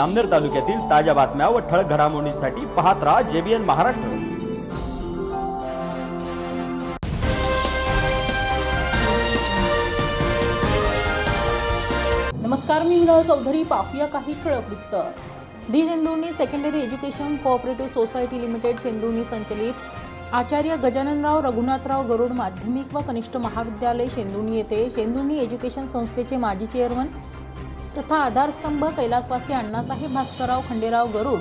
अमनेर तालुक्यातील ताज्या बातम्या व ठळक घडामोडींसाठी पाहत राहा जेबीएन महाराष्ट्र. नमस्कार मी मिनल चौधरी पाहूया काही ठळक वृत्त. The Chendurni secondary education cooperative society limited Chendurni संचलित आचार्य गजाननराव रघुनाथराव गरुड माध्यमिक व कनिष्ठ महाविद्यालय शेंदुर्णी येथे शेंदुर्णी एज्युकेशन संस्थेचे माजी चेअरमन तथा आधारस्तंभ कैलासवासी अण्णासाहेब भास्करराव खंडेराव गरुड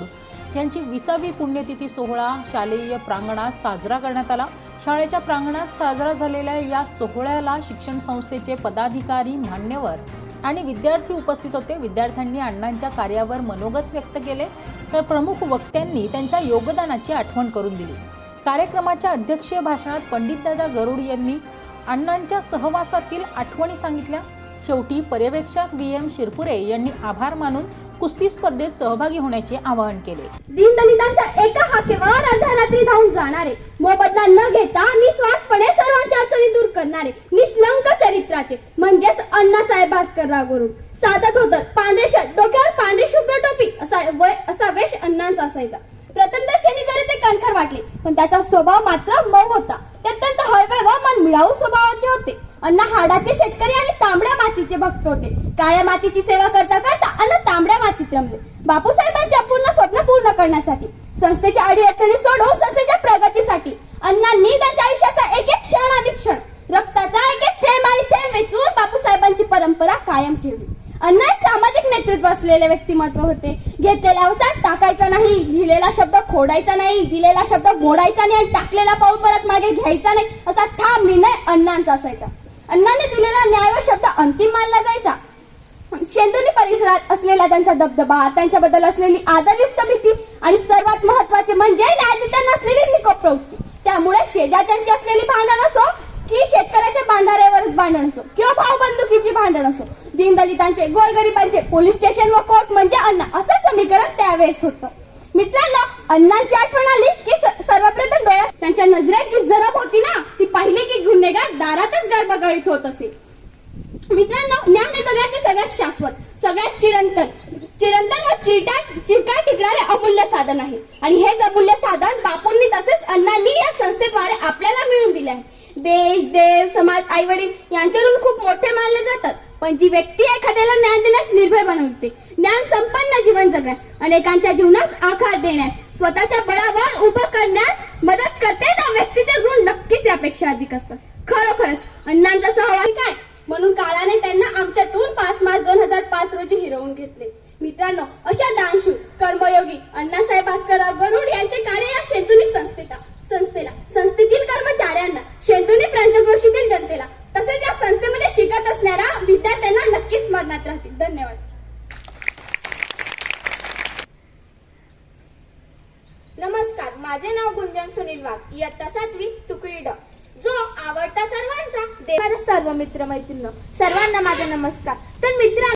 यांची विसावी पुण्यतिथी सोहळा शालेय प्रांगणात साजरा करण्यात आला. शाळेच्या प्रांगणात साजरा झालेल्या या सोहळ्याला शिक्षण संस्थेचे पदाधिकारी मान्यवर आणि विद्यार्थी उपस्थित होते. विद्यार्थ्यांनी अण्णांच्या कार्यावर मनोगत व्यक्त केले. तर प्रमुख वक्त्यांनी त्यांच्या योगदानाची आठवण करून दिली. कार्यक्रमाच्या अध्यक्षीय भाषणात पंडितदादा गरुड यांनी अण्णांच्या सहवासातील आठवणी सांगितल्या. शेवटी पर्यवेक्षक व्ही एम शिरपुरे यांनी आभार मानून कुस्ती स्पर्धेत सहभागी होण्याचे आवाहन केले. दीनदलितांच्या एका हाकेवर अर्धरात्री धावून जाणारे मोबदला न घेता निस्वार्थपणे सर्वांच्या अडचणी दूर करणारे निष्लंक चरित्राचे म्हणजेच अण्णासाहेब भास्करराव गरुड साधत होतं पांढरे शर्ट डोक्यावर पांढरी शुभ्र टोपी असा वय असा वेश अण्णांचा असायचा. प्रथमदर्शनी जरी ते कणखर वाटले पण त्याचा स्वभाव मात्र मऊ होता. ते अत्यंत हळवे व मनमिळाऊ स्वभावाचे स्वभाव अण्णा हाडाचे शेतकरी आणि तांबड्या मातीचे भक्त होते. काळ्या मातीची सेवा करता करता अन्न तांबड्या मातीत रमले. बापूसाहेबांचे अपूर्ण स्वप्न पूर्ण करण्यासाठी संस्थेच्या अडीअडचणी सोडून संस्थेच्या प्रगतीसाठी अण्णांनी त्यांच्या आयुष्याचा एक एक क्षण आणि क्षण रक्ताचा एक एक थेंब आणि थेंब वेचून बापूसाहेबांची परंपरा कायम ठेवली. अण्णा सामाजिक नेतृत्व असलेले व्यक्तिमत्व होते. घेतलेला अवसर टाकायचा नाही लिहिलेला शब्द खोडायचा नाही दिलेला शब्द मोडायचा नाही आणि टाकलेला पाऊल परत मागे घ्यायचा नाही असा ठाम निर्णय अण्णांचा असायचा. अण्णाने दिलेला न्याय व शब्द अंतिम मानला जायचा. शेंदुनी परिसरात असलेला त्यांचा दबदबा त्यांच्याबद्दल असलेली आदरयुक्त भीती आणि सर्वात महत्त्वाचे म्हणजे न्याय असलेली निकोप प्रवृत्ती. त्यामुळे शेजाऱ्यांची असलेली भांडण असो की शेतकऱ्याच्या बांधाऱ्यावरच भांडण असो किंवा भावबंदुकीची भांडण असो दीनदलितांचे गोरगरिबांचे पोलीस स्टेशन व कोर्ट म्हणजे अण्णा असं समीकरण त्यावेळेस होतं. मित्रांनो अण्णांची आठवण आली की स- सर्वप्रथम डोळ्यात त्यांच्या नजरेत जी जरब होती ना ती पाहिली की गुन्हेगार दारातच गडबगडीत होत असे. मित्रांनो ज्ञान हे जगाचे सगळ्यात शाश्वत सगळ्यात चिरंतन. चिरंतन व चिरटा चिरकाळ टिकणारे अमूल्य साधन आहे. आणि हेच अमूल्य साधन बापूंनी तसेच अण्णांनी या संस्थेद्वारे आपल्याला मिळून दिले आहे. देश देव समाज आई वडील यांच्यावरून खूप मोठे मानले जातात. पण जी व्यक्ती एखाद्याला ज्ञान देण्यास निर्भय बनवते ज्ञान संपन्न जीवन जगण्यास अनेकांच्या जीवनास आकार देण्यास स्वतःच्या बळावर उभं करण्यास मदत करते त्या व्यक्तीचे गुण नक्कीच यापेक्षा अधिक असतात. खरोखरच विद्यार्थ्यांना नक्कीच स्मरणात राहतील. धन्यवाद. नमस्कार माझे नाव गुंजन सुनील वाघ. इयत्ता सातवी तुकडी ड. जो आवडता सर्वांचा देवाचा सर्व मित्र मैत्रिणी सर्वांना माझा नमस्कार. तर मित्र